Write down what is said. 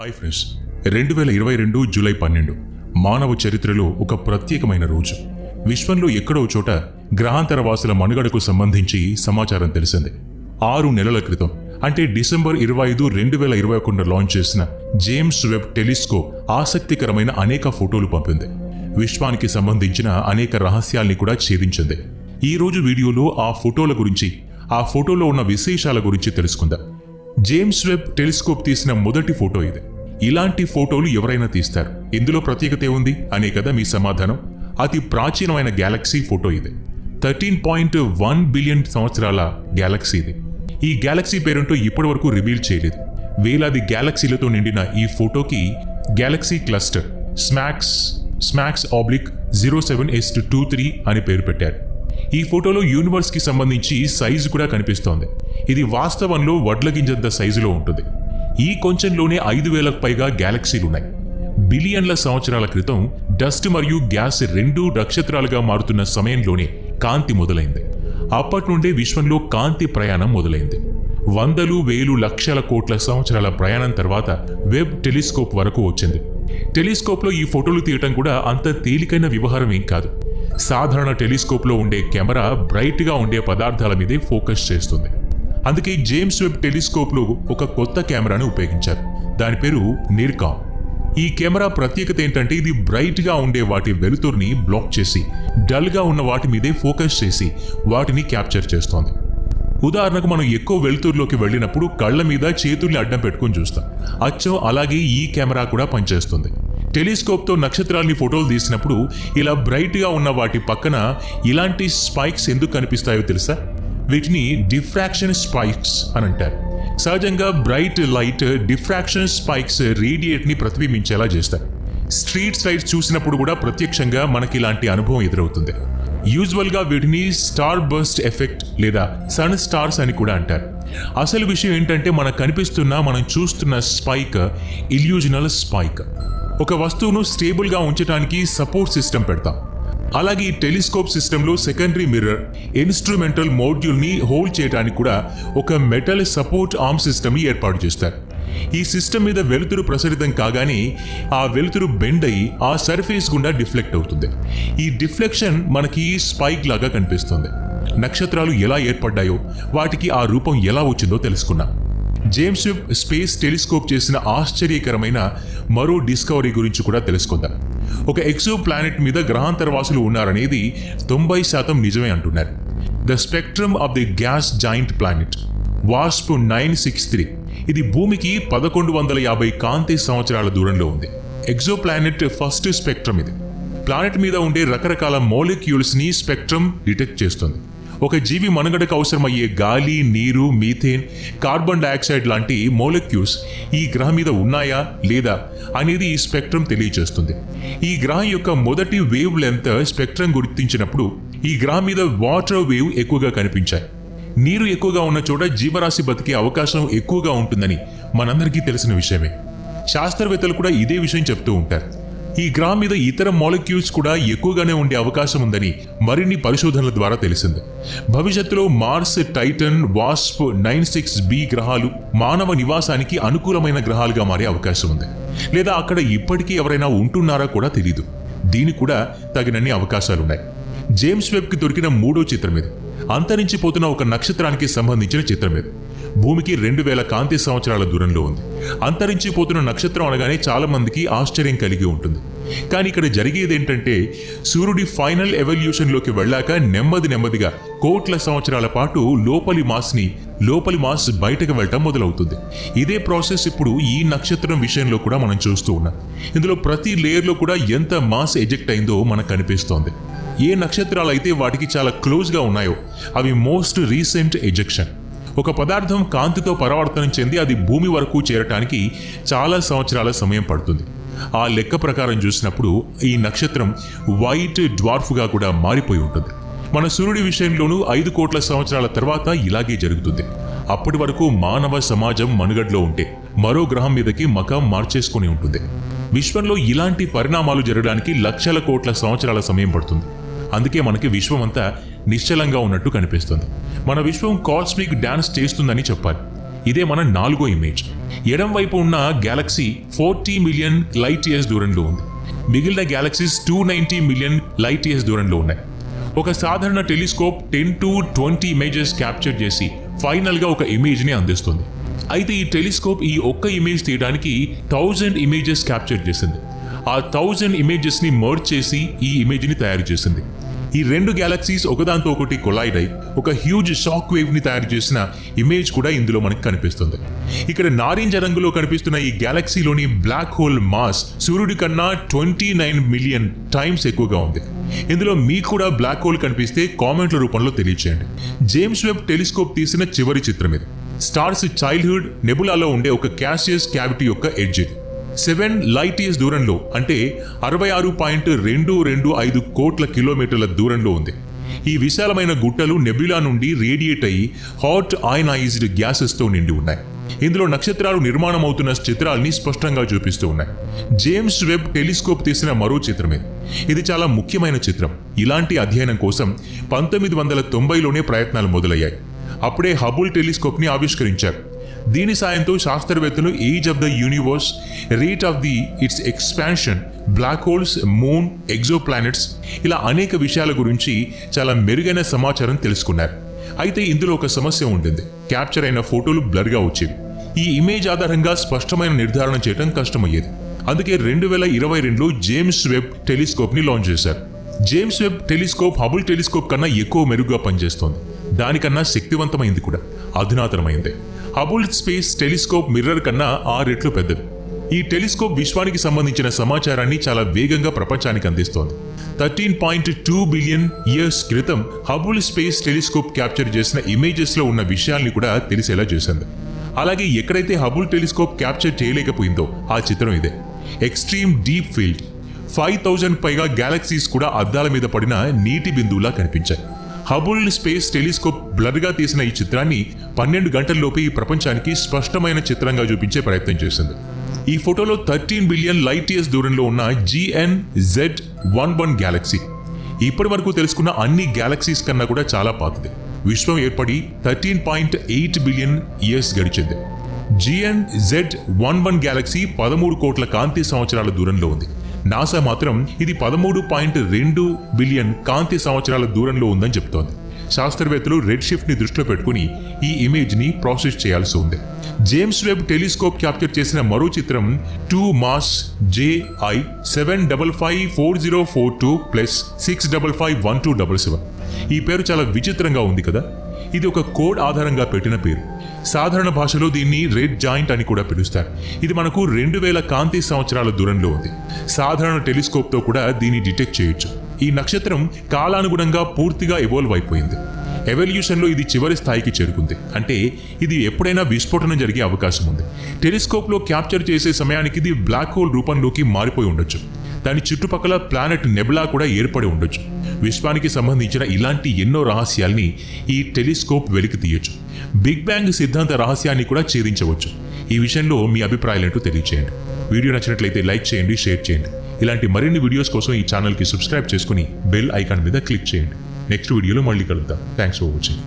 Hi friends రెండు వేల ఇరవై రెండు జూలై పన్నెండు మానవ చరిత్రలో ఒక ప్రత్యేకమైన రోజు. విశ్వంలో ఎక్కడో చోట గ్రహాంతర వాసుల మనుగడకు సంబంధించి సమాచారం తెలిసింది. ఆరు నెలల క్రితం అంటే డిసెంబర్ ఇరవై ఐదు రెండు వేల ఇరవై ఒకటిన లాంచ్ చేసిన జేమ్స్ వెబ్ టెలిస్కోప్ ఆసక్తికరమైన అనేక ఫోటోలు పంపింది. విశ్వానికి సంబంధించిన అనేక రహస్యాల్ని కూడా ఛేదించింది. ఈ రోజు వీడియోలో ఆ ఫోటోల గురించి ఆ ఫోటోలో ఉన్న విశేషాల గురించి తెలుసుకుందాం. జేమ్స్ వెబ్ టెలిస్కోప్ తీసిన మొదటి ఫోటో ఇది. ఇలాంటి ఫోటోలు ఎవరైనా తీస్తారు. ఇందులో ప్రత్యేకత ఉంది అనే కదా మీ సమాధానం. అతి ప్రాచీనమైన గ్యాలక్సీ ఫోటో ఇది. థర్టీన్ పాయింట్ వన్ బిలియన్ సంవత్సరాల గ్యాలక్సీ ఇది. ఈ గ్యాలక్సీ పేరుంటూ ఇప్పటి వరకు రివీల్ చేయలేదు. వేలాది గ్యాలక్సీలతో నిండిన ఈ ఫోటోకి galaxy cluster SMACS SMACS oblique zero seven S two three అని పేరు పెట్టారు. ఈ ఫోటోలో యూనివర్స్కి సంబంధించి సైజు కూడా కనిపిస్తోంది. ఇది వాస్తవంలో వడ్ల గింజంత సైజులో ఉంటుంది. ఈ కొంచెంలోనే ఐదు వేలకు పైగా గ్యాలక్సీలున్నాయి. బిలియన్ల సంవత్సరాల క్రితం డస్ట్ మరియు గ్యాస్ రెండు నక్షత్రాలుగా మారుతున్న సమయంలోనే కాంతి మొదలైంది. అప్పటి నుండే విశ్వంలో కాంతి ప్రయాణం మొదలైంది. వందలు వేలు లక్షల కోట్ల సంవత్సరాల ప్రయాణం తర్వాత వెబ్ టెలిస్కోప్ వరకు వచ్చింది. టెలిస్కోప్లో ఈ ఫోటోలు తీయటం కూడా అంత తేలికైన వ్యవహారం ఏం కాదు. సాధారణ టెలిస్కోప్లో ఉండే కెమెరా బ్రైట్గా ఉండే పదార్థాల మీదే ఫోకస్ చేస్తుంది. అందుకే జేమ్స్ వెబ్ టెలిస్కోప్లో ఒక కొత్త కెమెరాను ఉపయోగించారు. దాని పేరు నిర్కామ్ ఈ కెమెరా ప్రత్యేకత ఏంటంటే ఇది బ్రైట్గా ఉండే వాటి వెలుతురుని బ్లాక్ చేసి డల్గా ఉన్న వాటి మీదే ఫోకస్ చేసి వాటిని క్యాప్చర్ చేస్తోంది. ఉదాహరణకు మనం ఎక్కువ వెలుతురులోకి వెళ్ళినప్పుడు కళ్ళ మీద చేతుల్ని అడ్డం పెట్టుకొని చూస్తాం. అచ్చం అలాగే ఈ కెమెరా కూడా పనిచేస్తుంది. టెలిస్కోప్తో నక్షత్రాల్ని ఫోటోలు తీసినప్పుడు ఇలా బ్రైట్గా ఉన్న వాటి పక్కన ఇలాంటి స్పైక్స్ ఎందుకు కనిపిస్తాయో తెలుసా? వీటిని డిఫ్రాక్షన్ స్పైక్స్ అని అంటారు. సహజంగా బ్రైట్ లైట్ డిఫ్రాక్షన్ స్పైక్స్ రేడియేట్ని ప్రతిబింబించేలా చేస్తాయి స్ట్రీట్ లైట్స్ చూసినప్పుడు కూడా ప్రత్యక్షంగా మనకి ఇలాంటి అనుభవం ఎదురవుతుంది. యూజువల్గా వీటిని స్టార్ బస్ట్ ఎఫెక్ట్ లేదా సన్ స్టార్స్ అని కూడా అంటారు. అసలు విషయం ఏంటంటే మనకు కనిపిస్తున్న మనం చూస్తున్న స్పైక్ ఇల్యూజనల్ స్పైక్ ఒక వస్తువును స్టేబుల్గా ఉంచడానికి సపోర్ట్ సిస్టమ్ పెడతాం. అలాగే ఈ టెలిస్కోప్ సిస్టంలో సెకండరీ మిర్రర్ ఇన్స్ట్రుమెంటల్ మోడ్యూల్ని హోల్డ్ చేయడానికి కూడా ఒక మెటల్ సపోర్ట్ ఆర్మ్ సిస్టమ్ని ఏర్పాటు చేస్తారు. ఈ సిస్టమ్ మీద వెలుతురు ప్రసరితం కాగానే ఆ వెలుతురు బెండ్ అయి ఆ సర్ఫేస్ గుండా డిఫ్లెక్ట్ అవుతుంది. ఈ డిఫ్లెక్షన్ మనకి స్పైక్ లాగా కనిపిస్తుంది. నక్షత్రాలు ఎలా ఏర్పడ్డాయో వాటికి ఆ రూపం ఎలా వచ్చిందో తెలుసుకున్నాం జేమ్స్ వెబ్ స్పేస్ టెలిస్కోప్ చేసిన ఆశ్చర్యకరమైన మరో డిస్కవరీ గురించి కూడా తెలుసుకుందాం. ఒక ఎక్సో ప్లానెట్ మీద గ్రహాంతర వాసులు ఉన్నారనేది తొంభై శాతం నిజమే అంటున్నారు. The spectrum of the gas giant planet wasp nine six three ఇది భూమికి పదకొండు వందల యాభై కాంతి సంవత్సరాల దూరంలో ఉంది. ఎక్సో ప్లానెట్ ఫస్ట్ స్పెక్ట్రమ్ ఇది. ప్లానెట్ మీద ఉండే రకరకాల మోలిక్యూల్స్ని స్పెక్ట్రమ్ డిటెక్ట్ చేస్తుంది. ఒక జీవి మనుగడకు అవసరమయ్యే గాలి నీరు మీథేన్ కార్బన్ డయాక్సైడ్ లాంటి మోలిక్యూల్స్ ఈ గ్రహం మీద ఉన్నాయా లేదా అనేది ఈ స్పెక్ట్రమ్ తెలియజేస్తుంది. ఈ గ్రహం యొక్క మొదటి వేవ్ లెంత్ స్పెక్ట్రమ్ గుర్తించినప్పుడు ఈ గ్రహం మీద వాటర్ వేవ్ ఎక్కువగా కనిపించాయి. నీరు ఎక్కువగా ఉన్న చోట జీవరాశి బతికే అవకాశం ఎక్కువగా ఉంటుందని మనందరికీ తెలిసిన విషయమే. శాస్త్రవేత్తలు కూడా ఇదే విషయం చెప్తూ ఉంటారు. ఈ గ్రహం మీద ఇతర మాలిక్యూల్స్ కూడా ఎక్కువగానే ఉండే అవకాశం ఉందని మరిన్ని పరిశోధనల ద్వారా తెలిసింది. భవిష్యత్తులో మార్స్ టైటన్ వాస్ప్ నైన్ సిక్స్ బి గ్రహాలు మానవ నివాసానికి అనుకూలమైన గ్రహాలుగా మారే అవకాశం ఉంది. లేదా అక్కడ ఇప్పటికీ ఎవరైనా ఉంటున్నారా కూడా తెలియదు దీనికి కూడా తగినన్ని అవకాశాలున్నాయి. జేమ్స్ వెబ్కి దొరికిన మూడో చిత్రం ఇది అంతరించిపోతున్న ఒక నక్షత్రానికి సంబంధించిన చిత్రం ఇది భూమికి రెండు వేల కాంతి సంవత్సరాల దూరంలో ఉంది. అంతరించిపోతున్న నక్షత్రం అనగానే చాలామందికి ఆశ్చర్యం కలిగి ఉంటుంది. కానీ ఇక్కడ జరిగేది ఏంటంటే సూర్యుడి ఫైనల్ ఎవల్యూషన్లోకి వెళ్ళాక నెమ్మది నెమ్మదిగా కోట్ల సంవత్సరాల పాటు లోపలి మాస్ని లోపలి మాస్ బయటకు వెళ్ళటం మొదలవుతుంది. ఇదే ప్రాసెస్ ఇప్పుడు ఈ నక్షత్రం విషయంలో కూడా మనం చూస్తూ ఉన్నాం. ఇందులో ప్రతి లేయర్లో కూడా ఎంత మాస్ ఎజెక్ట్ అయిందో మనకు కనిపిస్తోంది ఏ నక్షత్రాలు అయితే వాటికి చాలా క్లోజ్గా ఉన్నాయో అవి మోస్ట్ రీసెంట్ ఎజెక్షన్. ఒక పదార్థం కాంతితో పరావర్తనం చెంది అది భూమి వరకు చేరటానికి చాలా సంవత్సరాల సమయం పడుతుంది. ఆ లెక్క ప్రకారం చూసినప్పుడు ఈ నక్షత్రం వైట్ డ్వార్ఫ్గా కూడా మారిపోయి ఉంటుంది. మన సూర్యుడి విషయంలోనూ ఐదు కోట్ల సంవత్సరాల తర్వాత ఇలాగే జరుగుతుంది. అప్పటి వరకు మానవ సమాజం మనుగడలో ఉంటే మరో గ్రహం మీదకి మకం మార్చేసుకుని ఉంటుంది. విశ్వంలో ఇలాంటి పరిణామాలు జరగడానికి లక్షల కోట్ల సంవత్సరాల సమయం పడుతుంది. అందుకే మనకి విశ్వం అంతా నిశ్చలంగా ఉన్నట్టు కనిపిస్తుంది. మన విశ్వం కాస్మిక్ డ్యాన్స్ చేస్తుందని చెప్పాలి. ఇదే మన నాలుగో ఇమేజ్. ఎడం వైపు ఉన్న galaxy forty million light years దూరంలో ఉంది. మిగిలిన galaxies two ninety million light years దూరంలో ఉన్నాయి. ఒక సాధారణ telescope ten to twenty images capture చేసి ఫైనల్గా ఒక ఇమేజ్ని అందిస్తుంది. అయితే ఈ టెలిస్కోప్ ఈ ఒక్క ఇమేజ్ తీయడానికి థౌజండ్ ఇమేజెస్ క్యాప్చర్ చేసింది. ఆ థౌజండ్ ఇమేజెస్ని మర్జ్ చేసి ఈ ఇమేజ్ని తయారు చేసింది. ఈ రెండు గ్యాలక్సీస్ ఒకదాంతో ఒకటి కొలైడ్ అయి ఒక హ్యూజ్ షాక్ వేవ్ని తయారు చేసిన ఇమేజ్ కూడా ఇందులో మనకు కనిపిస్తుంది. ఇక్కడ నారింజ రంగులో కనిపిస్తున్న ఈ గ్యాలక్సీలోని బ్లాక్ హోల్ మాస్ సూర్యుడి కన్నా ట్వంటీ నైన్ మిలియన్ టైమ్స్ ఎక్కువగా ఉంది. ఇందులో మీకు కూడా బ్లాక్ హోల్ కనిపిస్తే కామెంట్ల రూపంలో తెలియచేయండి. జేమ్స్ వెబ్ టెలిస్కోప్ తీసిన చివరి చిత్రం ఇది. స్టార్స్ చైల్డ్హుడ్ నెబులాలో ఉండే ఒక క్యాషియస్ క్యావిటీ యొక్క ఎడ్జ్ ఇది. సెవెన్ లైట్ ఇయర్స్ దూరంలో అంటే అరవై ఆరు పాయింట్ రెండు రెండు ఐదు కోట్ల కిలోమీటర్ల దూరంలో ఉంది. ఈ విశాలమైన గుట్టలు నెబ్యులా నుండి రేడియేట్ అయ్యి హాట్ ఆయనైజ్డ్ గ్యాసెస్తో నిండి ఉన్నాయి. ఇందులో నక్షత్రాలు నిర్మాణం అవుతున్న చిత్రాల్ని స్పష్టంగా చూపిస్తూ ఉన్నాయి. జేమ్స్ వెబ్ టెలిస్కోప్ తీసిన మరో చిత్రమే. ఇది చాలా ముఖ్యమైన చిత్రం. ఇలాంటి అధ్యయనం కోసం పంతొమ్మిది వందల తొంభైలోనే ప్రయత్నాలు మొదలయ్యాయి. అప్పుడే హబుల్ టెలిస్కోప్ని ఆవిష్కరించారు. దీని సాయంతో శాస్త్రవేత్తలు age of the universe rate of the its expansion black holes moon exo planets ఇలా అనేక విషయాల గురించి చాలా మెరుగైన సమాచారం తెలుసుకున్నారు. అయితే ఇందులో ఒక సమస్య ఉండింది. క్యాప్చర్ అయిన ఫోటోలు బ్లర్గా వచ్చేవి. ఈ ఇమేజ్ ఆధారంగా స్పష్టమైన నిర్ధారణ చేయడం కష్టమయ్యేది. అందుకే రెండు వేల ఇరవై రెండులో జేమ్స్ వెబ్ టెలిస్కోప్ని లాంచ్ చేశారు. James Webb telescope Hubble telescope కన్నా ఎక్కువ మెరుగ్గా పనిచేస్తోంది. దానికన్నా శక్తివంతమైంది కూడా. అధునాతనమైంది. హబుల్ స్పేస్ టెలిస్కోప్ మిర్రర్ కన్నా ఆరు రెట్లు పెద్దది ఈ టెలిస్కోప్ విశ్వానికి సంబంధించిన సమాచారాన్ని చాలా వేగంగా ప్రపంచానికి అందిస్తోంది. Thirteen point two billion years క్రితం హబుల్ స్పేస్ టెలిస్కోప్ క్యాప్చర్ చేసిన ఇమేజెస్లో ఉన్న విషయాల్ని కూడా తెలిసేలా చేసింది. అలాగే ఎక్కడైతే హబుల్ టెలిస్కోప్ క్యాప్చర్ చేయలేకపోయిందో ఆ చిత్రం ఇదే. Extreme deep field five thousand పైగా గ్యాలక్సీస్ కూడా అద్దాల మీద పడిన నీటి బిందువులా కనిపించాయి. హబుల్ స్పేస్ టెలిస్కోప్ బ్లర్గా తీసిన ఈ చిత్రాన్ని పన్నెండు గంటల్లోపే ఈ ప్రపంచానికి స్పష్టమైన చిత్రంగా చూపించే ప్రయత్నం చేసింది. ఈ ఫోటోలో థర్టీన్ బిలియన్ లైట్ ఇయర్స్ దూరంలో ఉన్న GN z one one galaxy ఇప్పటి వరకు తెలుసుకున్న అన్ని గ్యాలక్సీస్ కన్నా కూడా చాలా పాతది. విశ్వం ఏర్పడి thirteen point eight billion years గడిచింది. GN z one one galaxy పదమూడు కోట్ల కాంతి సంవత్సరాల దూరంలో ఉంది. నాసా మాత్రం ఇది పదమూడు పాయింట్ రెండు బిలియన్ కాంతి సంవత్సరాల దూరంలో ఉందని చెప్తోంది. శాస్త్రవేత్తలు రెడ్ షిఫ్ట్ని దృష్టిలో పెట్టుకుని ఈ ఇమేజ్ని ప్రాసెస్ చేయాల్సి ఉంది. జేమ్స్ వెబ్ టెలిస్కోప్ క్యాప్చర్ చేసిన మరో చిత్రం two mass J seven double five four zero four two plus six double five one two double seven. ఈ పేరు చాలా విచిత్రంగా ఉంది కదా? ఇది ఒక కోడ్ ఆధారంగా పెట్టిన పేరు. సాధారణ భాషలో దీన్ని రెడ్ జాయింట్ అని కూడా పిలుస్తారు. ఇది మనకు రెండు వేల కాంతి సంవత్సరాల దూరంలో ఉంది. సాధారణ టెలిస్కోప్తో కూడా దీన్ని డిటెక్ట్ చేయొచ్చు. ఈ నక్షత్రం కాలానుగుణంగా పూర్తిగా ఎవాల్వ్ అయిపోయింది. ఎవల్యూషన్లో ఇది చివరి స్థాయికి చేరుకుంది. అంటే ఇది ఎప్పుడైనా విస్ఫోటనం జరిగే అవకాశం ఉంది. టెలిస్కోప్లో క్యాప్చర్ చేసే సమయానికి ఇది బ్లాక్ హోల్ రూపంలోకి మారిపోయి ఉండొచ్చు. దాని చుట్టుపక్కల ప్లానెట్ నెబులా కూడా ఏర్పడి ఉండొచ్చు. విశ్వానికి సంబంధించిన ఇలాంటి ఎన్నో రహస్యాల్ని ఈ టెలిస్కోప్ వెలికి తీయొచ్చు. బిగ్ బ్యాంగ్ సిద్ధాంత రహస్యాన్ని కూడా ఛేదించవచ్చు. ఈ విషయంలో మీ అభిప్రాయాలేంటో తెలియచేయండి. వీడియో నచ్చినట్లయితే లైక్ చేయండి షేర్ చేయండి. ఇలాంటి మరిన్ని వీడియోస్ కోసం ఈ ఛానల్కి సబ్స్క్రైబ్ చేసుకుని బెల్ ఐకాన్ మీద క్లిక్ చేయండి. నెక్స్ట్ వీడియోలో మళ్ళీ కలుద్దాం. Thanks for watching.